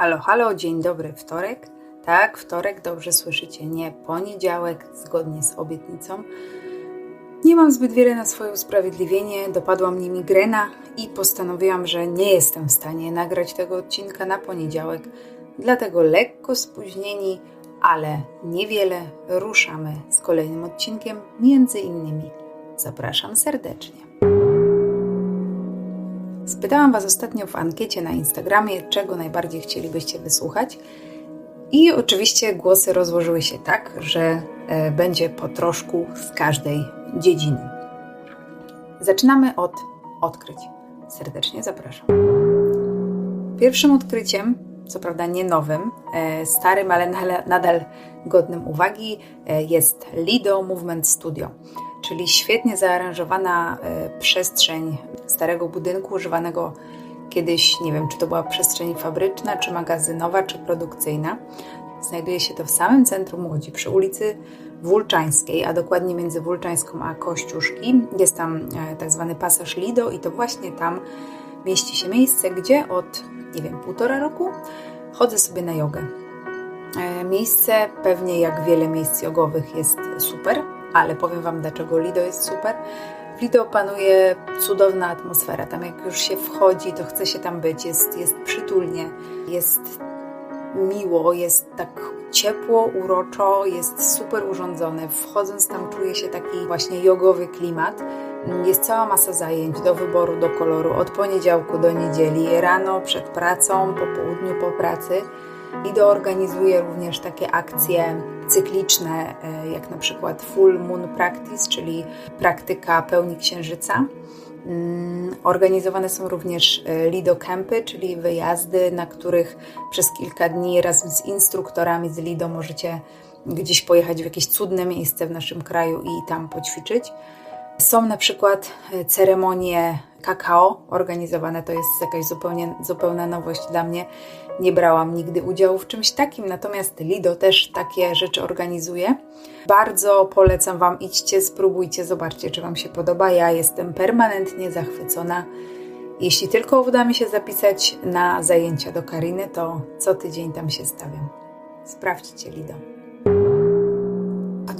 Halo, halo, dzień dobry, wtorek. Tak, wtorek, dobrze słyszycie, nie poniedziałek, zgodnie z obietnicą. Nie mam zbyt wiele na swoje usprawiedliwienie, dopadła mnie migrena i postanowiłam, że nie jestem w stanie nagrać tego odcinka na poniedziałek, dlatego lekko spóźnieni, ale niewiele ruszamy z kolejnym odcinkiem, między innymi zapraszam serdecznie. Spytałam Was ostatnio w ankiecie na Instagramie, czego najbardziej chcielibyście wysłuchać. I oczywiście głosy rozłożyły się tak, że e, będzie po troszku z każdej dziedziny. Zaczynamy od odkryć. Serdecznie zapraszam. Pierwszym odkryciem, co prawda nie nowym, e, starym, ale nadal godnym uwagi, e, jest Lido Movement Studio czyli świetnie zaaranżowana e, przestrzeń starego budynku używanego kiedyś, nie wiem, czy to była przestrzeń fabryczna, czy magazynowa, czy produkcyjna. Znajduje się to w samym centrum Łodzi, przy ulicy Wulczańskiej, a dokładnie między Wulczańską a Kościuszki. Jest tam e, tak zwany pasaż Lido i to właśnie tam mieści się miejsce, gdzie od, nie wiem, półtora roku chodzę sobie na jogę. E, miejsce pewnie jak wiele miejsc jogowych jest super, ale powiem Wam, dlaczego Lido jest super. W Lido panuje cudowna atmosfera. Tam jak już się wchodzi, to chce się tam być. Jest, jest przytulnie, jest miło, jest tak ciepło, uroczo, jest super urządzone. Wchodząc tam czuje się taki właśnie jogowy klimat. Jest cała masa zajęć do wyboru, do koloru, od poniedziałku do niedzieli, rano, przed pracą, po południu, po pracy. Lido organizuje również takie akcje cykliczne, e, jak na przykład Full Moon Practice, czyli praktyka pełni księżyca. Mm, organizowane są również e, Lido Campy, czyli wyjazdy, na których przez kilka dni razem z instruktorami z Lido możecie gdzieś pojechać w jakieś cudne miejsce w naszym kraju i tam poćwiczyć. Są na przykład e, ceremonie kakao organizowane, to jest jakaś zupełnie, zupełna nowość dla mnie. Nie brałam nigdy udziału w czymś takim, natomiast Lido też takie rzeczy organizuje. Bardzo polecam Wam, idźcie, spróbujcie, zobaczcie, czy Wam się podoba. Ja jestem permanentnie zachwycona. Jeśli tylko uda mi się zapisać na zajęcia do Kariny, to co tydzień tam się stawiam. Sprawdźcie Lido.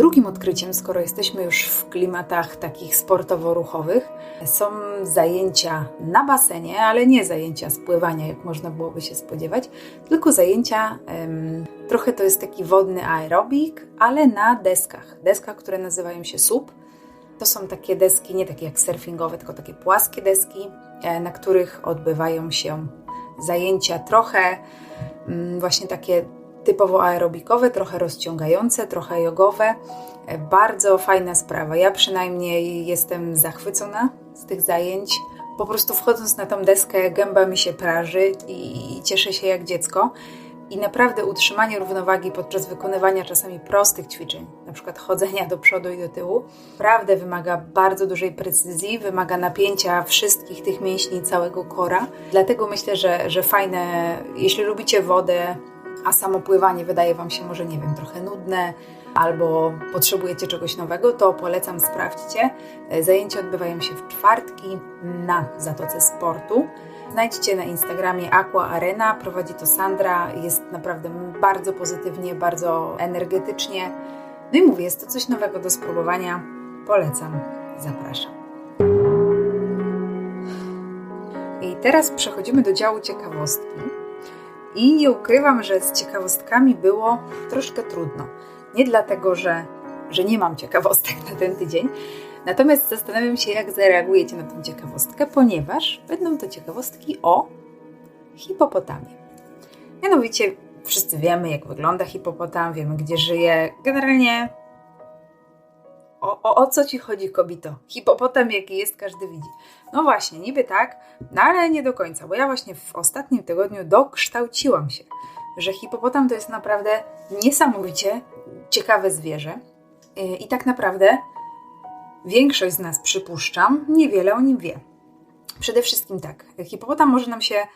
Drugim odkryciem, skoro jesteśmy już w klimatach takich sportowo-ruchowych, są zajęcia na basenie, ale nie zajęcia spływania, jak można byłoby się spodziewać, tylko zajęcia, trochę to jest taki wodny aerobik, ale na deskach. Deskach, które nazywają się SUP. To są takie deski, nie takie jak surfingowe, tylko takie płaskie deski, e, na których odbywają się zajęcia trochę mm, właśnie takie typowo aerobikowe, trochę rozciągające, trochę jogowe. E, bardzo fajna sprawa. Ja przynajmniej jestem zachwycona z tych zajęć. Po prostu wchodząc na tą deskę, gęba mi się praży i cieszę się jak dziecko. I naprawdę utrzymanie równowagi podczas wykonywania czasami prostych ćwiczeń, przykład chodzenia do przodu i do tyłu, naprawdę wymaga bardzo dużej precyzji, wymaga napięcia wszystkich tych mięśni całego kora. Dlatego myślę, że, że fajne, jeśli lubicie wodę, a samo pływanie wydaje Wam się może, nie wiem, trochę nudne, albo potrzebujecie czegoś nowego, to polecam, sprawdźcie. Zajęcia odbywają się w czwartki na Zatoce Sportu. Znajdźcie na Instagramie Aqua Arena, prowadzi to Sandra, jest naprawdę bardzo pozytywnie, bardzo energetycznie. No i mówię, jest to coś nowego do spróbowania. Polecam, zapraszam. I teraz przechodzimy do działu ciekawostki. I nie ukrywam, że z ciekawostkami było troszkę trudno. Nie dlatego, że, że nie mam ciekawostek na ten tydzień, natomiast zastanawiam się, jak zareagujecie na tę ciekawostkę, ponieważ będą to ciekawostki o hipopotamie. Mianowicie wszyscy wiemy, jak wygląda hipopotam, wiemy, gdzie żyje. Generalnie o, o, o, co ci chodzi, kobito? Hipopotam jaki jest, każdy widzi. No właśnie, niby tak, no ale nie do końca, bo ja właśnie w ostatnim tygodniu dokształciłam się, że hipopotam to jest naprawdę niesamowicie ciekawe zwierzę i tak naprawdę większość z nas, przypuszczam, niewiele o nim wie. Przede wszystkim tak, hipopotam może nam się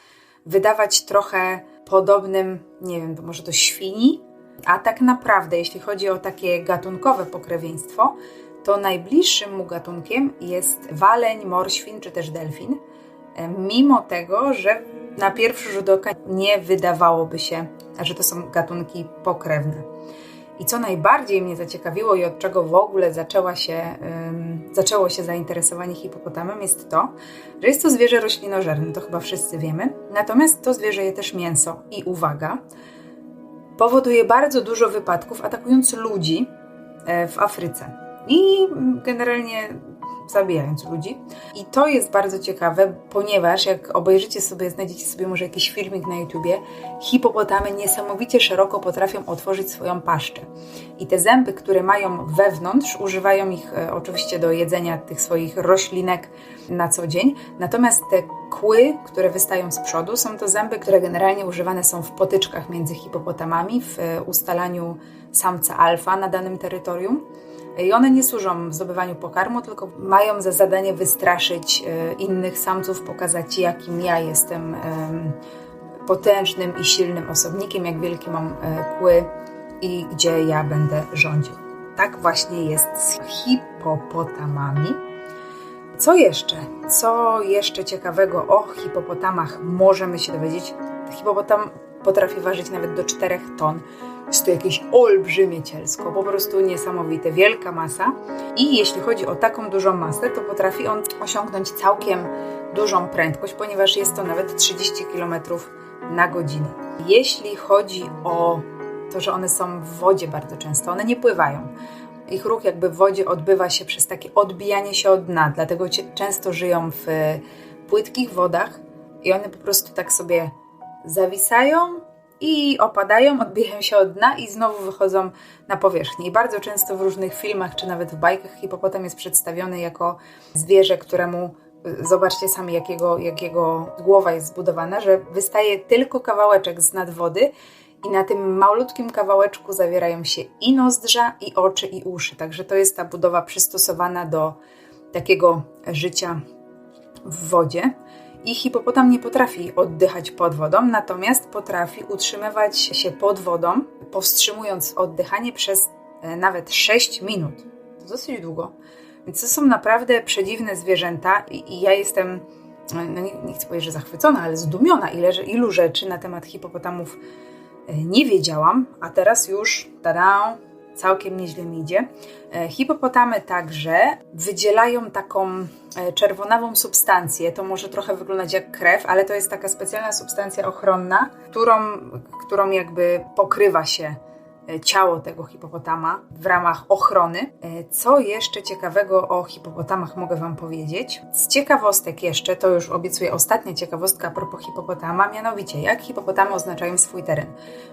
wydawać trochę podobnym, nie wiem, może do świni, a tak naprawdę, jeśli chodzi o takie gatunkowe pokrewieństwo, to najbliższym mu gatunkiem jest waleń, morświn czy też delfin, mimo tego, że na pierwszy rzut oka nie wydawałoby się, że to są gatunki pokrewne. I co najbardziej mnie zaciekawiło i od czego w ogóle zaczęła się, um, zaczęło się zainteresowanie hipopotamem, jest to, że jest to zwierzę roślinożerne, to chyba wszyscy wiemy. Natomiast to zwierzę je też mięso i uwaga, powoduje bardzo dużo wypadków atakując ludzi e, w Afryce. I generalnie zabijając ludzi. I to jest bardzo ciekawe, ponieważ jak obejrzycie sobie, znajdziecie sobie może jakiś filmik na YouTubie, hipopotamy niesamowicie szeroko potrafią otworzyć swoją paszczę. I te zęby, które mają wewnątrz, używają ich e, oczywiście do jedzenia tych swoich roślinek na co dzień. Natomiast te kły, które wystają z przodu, są to zęby, które generalnie używane są w potyczkach między hipopotamami, w e, ustalaniu samca alfa na danym terytorium. I one nie służą w zdobywaniu pokarmu, tylko mają za zadanie wystraszyć e, innych samców, pokazać jakim ja jestem potężnym i silnym osobnikiem, jak wielkie mam e, kły i gdzie ja będę rządził. Tak właśnie jest z hipopotamami. Co jeszcze? Co jeszcze ciekawego o hipopotamach możemy się dowiedzieć? Hipopotam potrafi ważyć nawet do 4 ton. Jest to jakieś olbrzymie cielsko, po prostu niesamowite, wielka masa. I jeśli chodzi o taką dużą masę, to potrafi on osiągnąć całkiem dużą prędkość, ponieważ jest to nawet 30 km na godzinę. Jeśli chodzi o to, że one są w wodzie bardzo często, one nie pływają. Ich ruch jakby w wodzie odbywa się przez takie odbijanie się od dna, dlatego często żyją w płytkich wodach i one po prostu tak sobie zawisają i opadają, odbijają się od dna i znowu wychodzą na powierzchnię. I bardzo często w różnych filmach, czy nawet w bajkach hipopotam jest przedstawiony jako zwierzę, któremu zobaczcie sami, jakiego, jakiego głowa jest zbudowana, że wystaje tylko kawałeczek z nad wody i na tym malutkim kawałeczku zawierają się i nozdrza, i oczy, i uszy. Także to jest ta budowa przystosowana do takiego życia w wodzie. I hipopotam nie potrafi oddychać pod wodą, natomiast potrafi utrzymywać się pod wodą, powstrzymując oddychanie przez e, nawet 6 minut. To dosyć długo. Więc to są naprawdę przedziwne zwierzęta i, i ja jestem, no nie, nie, chcę powiedzieć, że zachwycona, ale zdumiona, ile, ilu rzeczy na temat hipopotamów e, nie wiedziałam, a teraz już, tada, całkiem nieźle mi idzie. E, hipopotamy także wydzielają taką e, czerwonawą substancję. To może trochę wyglądać jak krew, ale to jest taka specjalna substancja ochronna, którą, którą jakby pokrywa się ciało tego hipopotama w ramach ochrony. E, co jeszcze ciekawego o hipopotamach mogę Wam powiedzieć? Z ciekawostek jeszcze, to już obiecuję ostatnia ciekawostka a propos hipopotama, mianowicie jak hipopotamy oznaczają swój teren.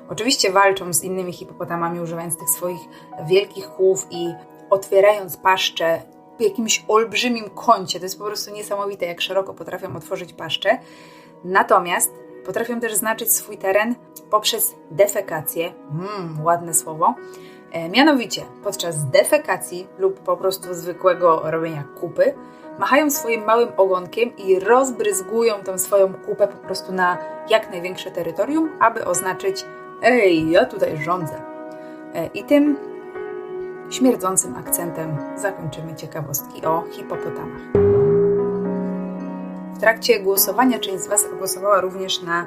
Oczywiście walczą z innymi hipopotamami, używając tych swoich wielkich kłów i otwierając paszcze w jakimś olbrzymim kącie. To jest po prostu niesamowite, jak szeroko potrafią otworzyć paszcze. Natomiast Potrafią też znaczyć swój teren poprzez defekację, mm, ładne słowo, e, mianowicie podczas defekacji lub po prostu zwykłego robienia kupy, machają swoim małym ogonkiem i rozbryzgują tę swoją kupę po prostu na jak największe terytorium, aby oznaczyć ej, ja tutaj rządzę. E, I tym śmierdzącym akcentem zakończymy ciekawostki o hipopotamach trakcie głosowania część z Was głosowała również na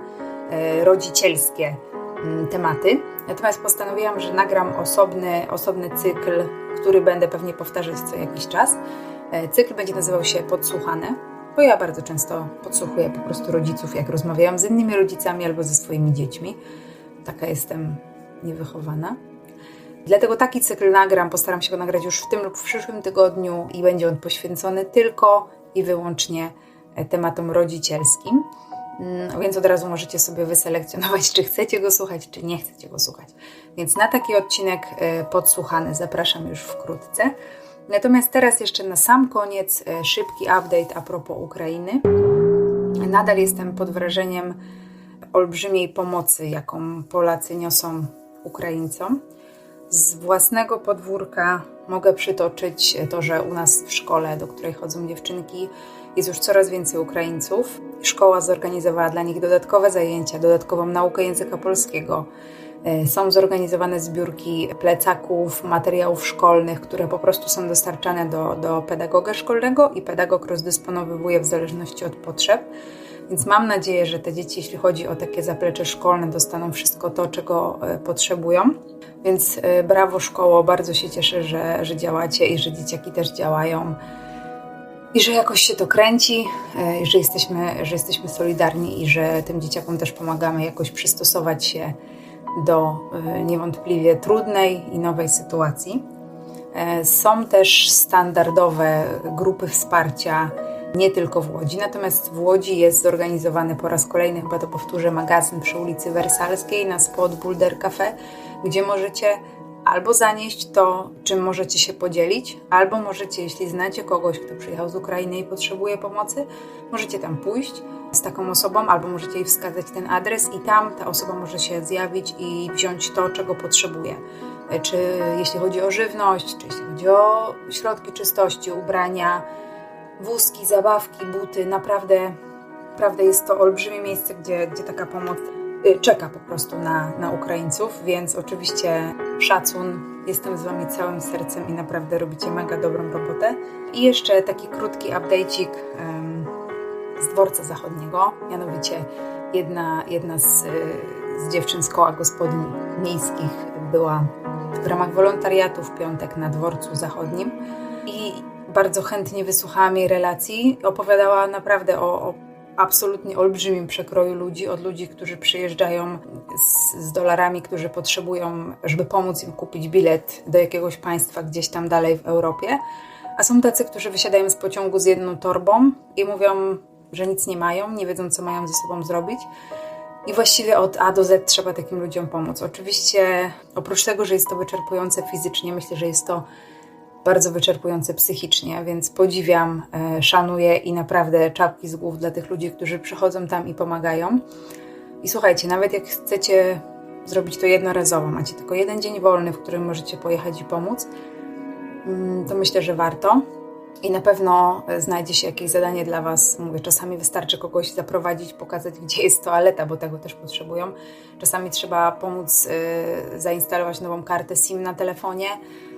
e, rodzicielskie mm, tematy. Natomiast postanowiłam, że nagram osobny, osobny cykl, który będę pewnie powtarzać co jakiś czas. E, cykl będzie nazywał się Podsłuchane, bo ja bardzo często podsłuchuję po prostu rodziców, jak rozmawiałam z innymi rodzicami albo ze swoimi dziećmi. Taka jestem niewychowana. Dlatego taki cykl nagram, postaram się go nagrać już w tym lub w przyszłym tygodniu i będzie on poświęcony tylko i wyłącznie tematom rodzicielskim. Mm, więc od razu możecie sobie wyselekcjonować, czy chcecie go słuchać, czy nie chcecie go słuchać. Więc na taki odcinek e, podsłuchany zapraszam już wkrótce. Natomiast teraz jeszcze na sam koniec e, szybki update a propos Ukrainy. Nadal jestem pod wrażeniem olbrzymiej pomocy, jaką Polacy niosą Ukraińcom. Z własnego podwórka mogę przytoczyć to, że u nas w szkole, do której chodzą dziewczynki, jest już coraz więcej Ukraińców. Szkoła zorganizowała dla nich dodatkowe zajęcia, dodatkową naukę języka polskiego. E, są zorganizowane zbiórki plecaków, materiałów szkolnych, które po prostu są dostarczane do, do pedagoga szkolnego i pedagog rozdysponowuje w zależności od potrzeb. Więc mam nadzieję, że te dzieci, jeśli chodzi o takie zaplecze szkolne, dostaną wszystko to, czego e, potrzebują. Więc e, brawo szkoło, bardzo się cieszę, że, że działacie i że dzieciaki też działają. I że jakoś się to kręci, e, że jesteśmy, że jesteśmy solidarni i że tym dzieciakom też pomagamy jakoś przystosować się do niewątpliwie trudnej i nowej sytuacji. Są też standardowe grupy wsparcia nie tylko w Łodzi. Natomiast w Łodzi jest zorganizowany po raz kolejny, chyba to powtórzę, magazyn przy ulicy Wersalskiej na spot Boulder Cafe, gdzie możecie albo zanieść to, czym możecie się podzielić, albo możecie, jeśli znacie kogoś, kto przyjechał z Ukrainy i potrzebuje pomocy, możecie tam pójść z taką osobą, albo możecie jej wskazać ten adres i tam ta osoba może się zjawić i wziąć to, czego potrzebuje. Czy jeśli chodzi o żywność, czy jeśli chodzi o środki czystości, ubrania, wózki, zabawki, buty. Naprawdę, naprawdę jest to olbrzymie miejsce, gdzie, gdzie taka pomoc czeka po prostu na, na Ukraińców, więc oczywiście szacun. Jestem z Wami całym sercem i naprawdę robicie mega dobrą robotę. I jeszcze taki krótki update'ik um, z dworca zachodniego, mianowicie jedna, jedna z, z dziewczyn z koła gospodyń miejskich była w ramach wolontariatu w piątek na dworcu zachodnim i bardzo chętnie wysłuchałam jej relacji. Opowiadała naprawdę o, o absolutnie olbrzymim przekroju ludzi, od ludzi, którzy przyjeżdżają z, z, dolarami, którzy potrzebują, żeby pomóc im kupić bilet do jakiegoś państwa gdzieś tam dalej w Europie. A są tacy, którzy wysiadają z pociągu z jedną torbą i mówią, że nic nie mają, nie wiedzą, co mają ze sobą zrobić. I właściwie od A do Z trzeba takim ludziom pomóc. Oczywiście, oprócz tego, że jest to wyczerpujące fizycznie, myślę, że jest to bardzo wyczerpujące psychicznie, więc podziwiam, e, szanuję i naprawdę czapki z głów dla tych ludzi, którzy przychodzą tam i pomagają. I słuchajcie, nawet jak chcecie zrobić to jednorazowo, macie tylko jeden dzień wolny, w którym możecie pojechać i pomóc, mm, to myślę, że warto. I na pewno znajdzie się jakieś zadanie dla Was. Mówię, czasami wystarczy kogoś zaprowadzić, pokazać, gdzie jest toaleta, bo tego też potrzebują. Czasami trzeba pomóc y, zainstalować nową kartę SIM na telefonie.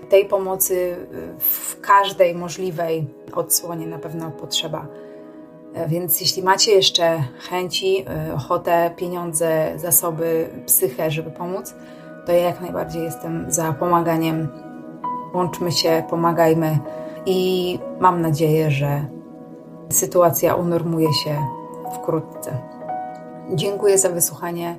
Tej pomocy y, w każdej możliwej odsłonie na pewno potrzeba. E, więc jeśli macie jeszcze chęci, ochotę, pieniądze, zasoby, psychę, żeby pomóc, to ja jak najbardziej jestem za pomaganiem. Łączmy się, pomagajmy i mam nadzieję, że sytuacja unormuje się wkrótce. Dziękuję za wysłuchanie.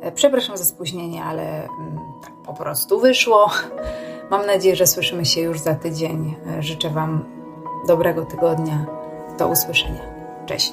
E, przepraszam za spóźnienie, ale mm, tak po prostu wyszło. Mam nadzieję, że słyszymy się już za tydzień. E, życzę Wam dobrego tygodnia. Do usłyszenia. Cześć.